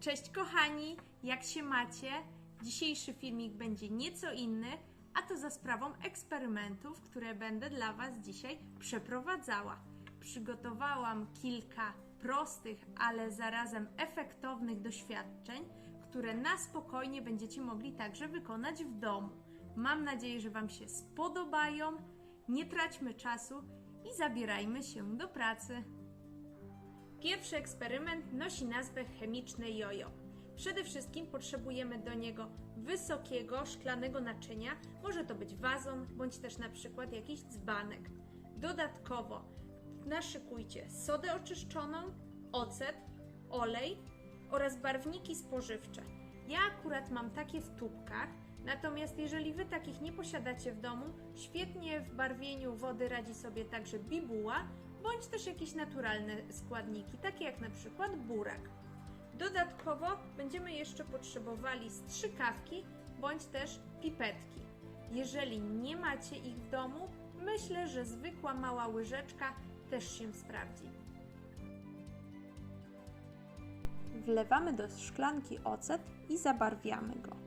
Cześć kochani, jak się macie? Dzisiejszy filmik będzie nieco inny, a to za sprawą eksperymentów, które będę dla Was dzisiaj przeprowadzała. Przygotowałam kilka prostych, ale zarazem efektownych doświadczeń, które na spokojnie będziecie mogli także wykonać w domu. Mam nadzieję, że Wam się spodobają. Nie traćmy czasu i zabierajmy się do pracy. Pierwszy eksperyment nosi nazwę chemiczne jojo. Przede wszystkim potrzebujemy do niego wysokiego, szklanego naczynia. Może to być wazon, bądź też na przykład jakiś dzbanek. Dodatkowo naszykujcie sodę oczyszczoną, ocet, olej oraz barwniki spożywcze. Ja akurat mam takie w tubkach, natomiast jeżeli Wy takich nie posiadacie w domu, świetnie w barwieniu wody radzi sobie także bibuła, bądź też jakieś naturalne składniki, takie jak na przykład burak. Dodatkowo będziemy jeszcze potrzebowali strzykawki bądź też pipetki. Jeżeli nie macie ich w domu, myślę, że zwykła mała łyżeczka też się sprawdzi. Wlewamy do szklanki ocet i zabarwiamy go.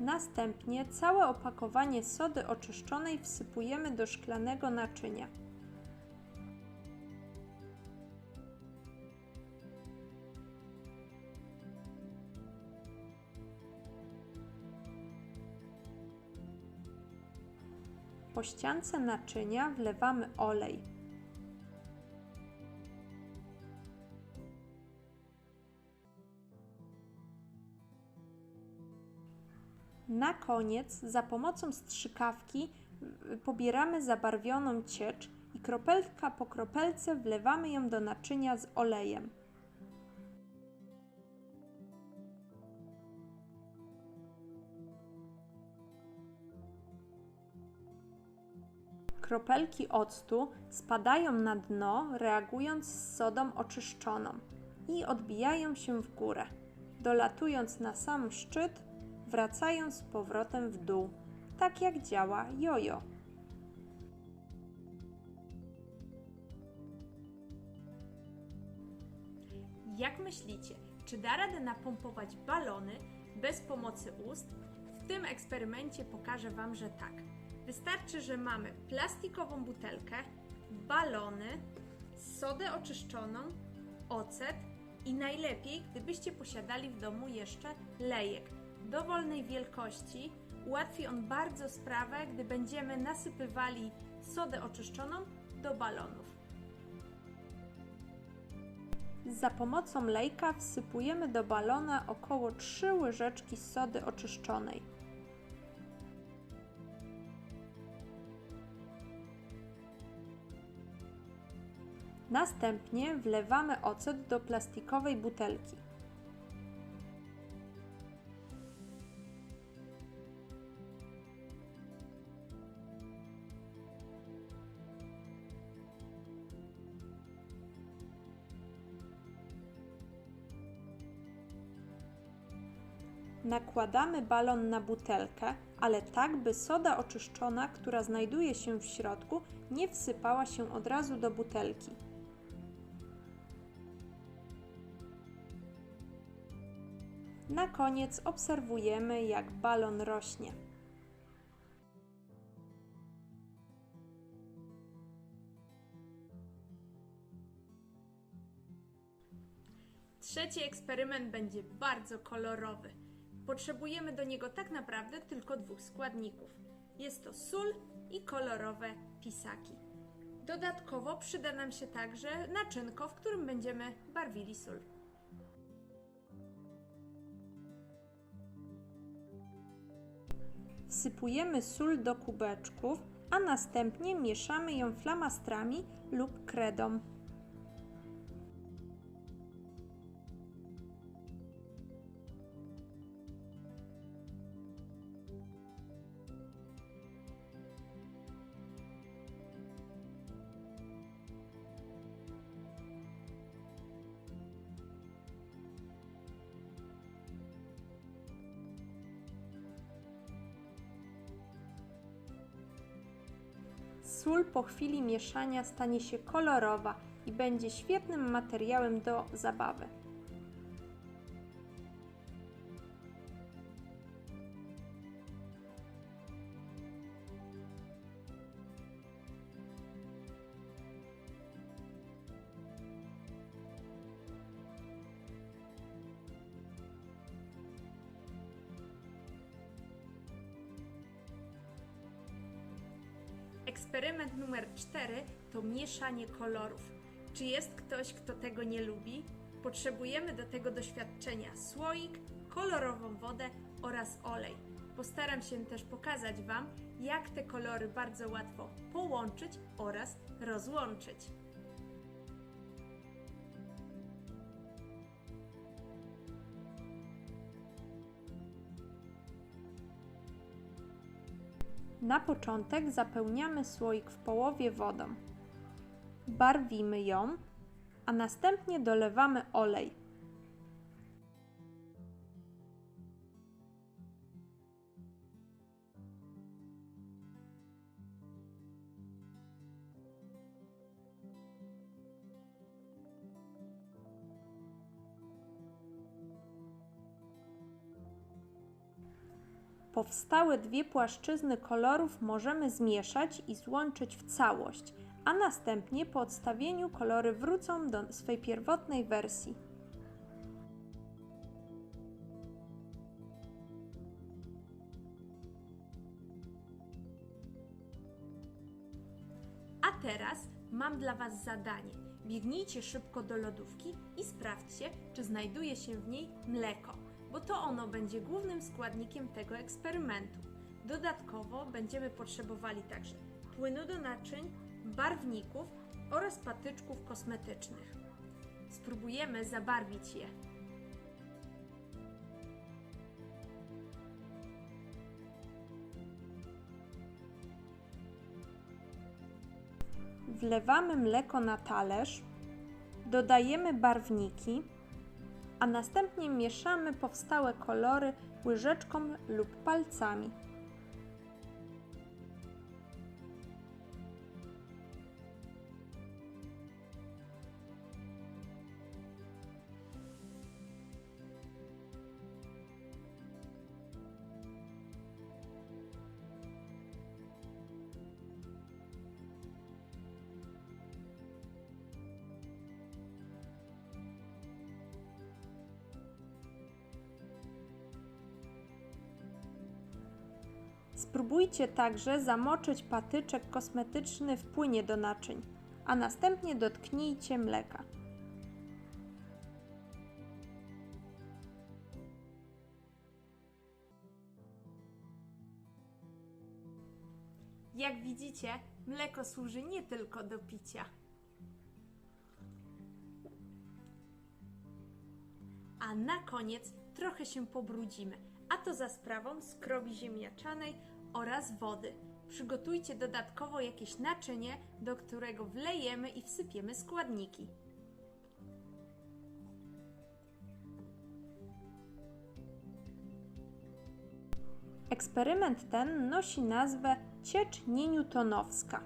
Następnie całe opakowanie sody oczyszczonej wsypujemy do szklanego naczynia. Po ściance naczynia wlewamy olej. Na koniec za pomocą strzykawki y, pobieramy zabarwioną ciecz i kropelka po kropelce wlewamy ją do naczynia z olejem. Kropelki octu spadają na dno, reagując z sodą oczyszczoną i odbijają się w górę, dolatując na sam szczyt wracając z powrotem w dół, tak jak działa jojo. Jak myślicie, czy da radę napompować balony bez pomocy ust? W tym eksperymencie pokażę Wam, że tak. Wystarczy, że mamy plastikową butelkę, balony, sodę oczyszczoną, ocet i najlepiej, gdybyście posiadali w domu jeszcze lejek dowolnej wielkości. Ułatwi on bardzo sprawę, gdy będziemy nasypywali sodę oczyszczoną do balonów. Za pomocą lejka wsypujemy do balona około 3 łyżeczki sody oczyszczonej. Następnie wlewamy ocet do plastikowej butelki. Nakładamy balon na butelkę, ale tak, by soda oczyszczona, która znajduje się w środku, nie wsypała się od razu do butelki. Na koniec obserwujemy, jak balon rośnie. Trzeci eksperyment będzie bardzo kolorowy. Potrzebujemy do niego tak naprawdę tylko dwóch składników. Jest to sól i kolorowe pisaki. Dodatkowo przyda nam się także naczynko, w którym będziemy barwili sól. Wsypujemy sól do kubeczków, a następnie mieszamy ją flamastrami lub kredą. Sól po chwili mieszania stanie się kolorowa i będzie świetnym materiałem do zabawy. Eksperyment numer 4 to mieszanie kolorów. Czy jest ktoś, kto tego nie lubi? Potrzebujemy do tego doświadczenia słoik, kolorową wodę oraz olej. Postaram się też pokazać Wam, jak te kolory bardzo łatwo połączyć oraz rozłączyć. Na początek zapełniamy słoik w połowie wodą. Barwimy ją, a następnie dolewamy olej. Powstałe dwie płaszczyzny kolorów możemy zmieszać i złączyć w całość, a następnie po odstawieniu kolory wrócą do swej pierwotnej wersji. A teraz mam dla Was zadanie. Biegnijcie szybko do lodówki i sprawdźcie, czy znajduje się w niej mleko, bo to ono będzie głównym składnikiem tego eksperymentu. Dodatkowo będziemy potrzebowali także płynu do naczyń, barwników oraz patyczków kosmetycznych. Spróbujemy zabarwić je. Wlewamy mleko na talerz, dodajemy barwniki, a następnie mieszamy powstałe kolory łyżeczką lub palcami. Spróbujcie także zamoczyć patyczek kosmetyczny w płynie do naczyń, a następnie dotknijcie mleka. Jak widzicie, mleko służy nie tylko do picia. A na koniec trochę się pobrudzimy, a to za sprawą skrobi ziemniaczanej oraz wody. Przygotujcie dodatkowo jakieś naczynie, do którego wlejemy i wsypiemy składniki. Eksperyment ten nosi nazwę ciecz nienewtonowska.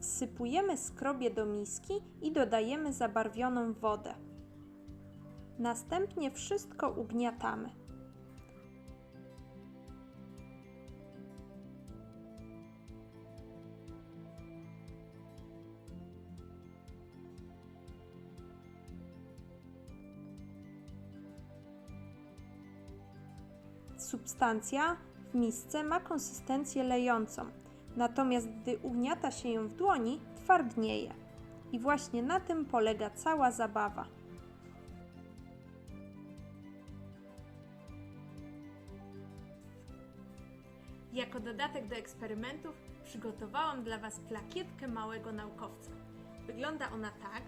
Wsypujemy skrobię do miski i dodajemy zabarwioną wodę. Następnie wszystko ugniatamy. Substancja w misce ma konsystencję lejącą, natomiast gdy ugniata się ją w dłoni, twardnieje. I właśnie na tym polega cała zabawa. Jako dodatek do eksperymentów przygotowałam dla Was plakietkę małego naukowca. Wygląda ona tak.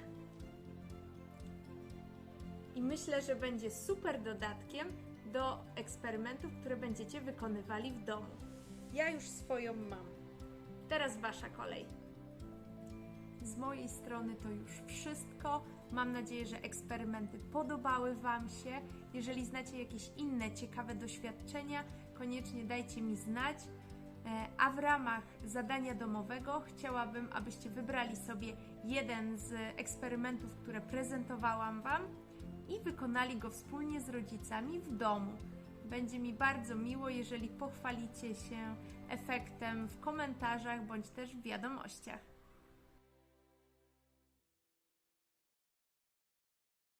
I myślę, że będzie super dodatkiem do eksperymentów, które będziecie wykonywali w domu. Ja już swoją mam. Teraz Wasza kolej. Z mojej strony to już wszystko. Mam nadzieję, że eksperymenty podobały Wam się. Jeżeli znacie jakieś inne ciekawe doświadczenia, koniecznie dajcie mi znać. E, A w ramach zadania domowego chciałabym, abyście wybrali sobie jeden z eksperymentów, które prezentowałam Wam i wykonali go wspólnie z rodzicami w domu. Będzie mi bardzo miło, jeżeli pochwalicie się efektem w komentarzach bądź też w wiadomościach.